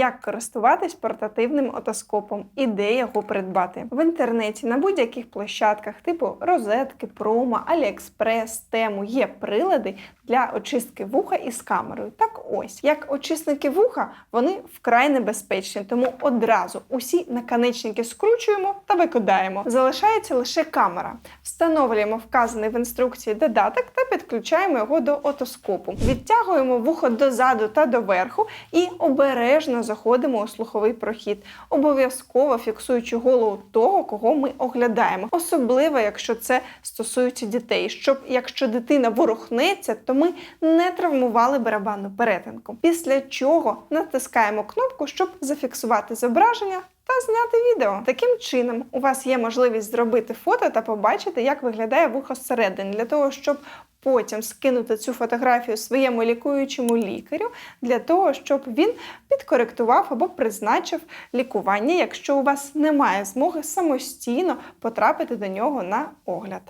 як користуватись портативним отоскопом і де його придбати. В інтернеті на будь-яких площадках, типу розетки, промо, Аліекспрес, тему є прилади для очистки вуха із камерою. Так ось, як очисники вуха, вони вкрай небезпечні, тому одразу усі наконечники скручуємо та викидаємо. Залишається лише камера. Встановлюємо вказаний в інструкції додаток та підключаємо його до отоскопу. Відтягуємо вухо дозаду та доверху і обережно заходимо у слуховий прохід, обов'язково фіксуючи голову того, кого ми оглядаємо. Особливо, якщо це стосується дітей, щоб якщо дитина ворухнеться, то ми не травмували барабанну перетинку. Після чого натискаємо кнопку, щоб зафіксувати зображення та зняти відео. Таким чином, у вас є можливість зробити фото та побачити, як виглядає вухо зсередини, для того, щоб потім скинути цю фотографію своєму лікуючому лікарю, для того, щоб він підкоректував або призначив лікування, якщо у вас немає змоги самостійно потрапити до нього на огляд.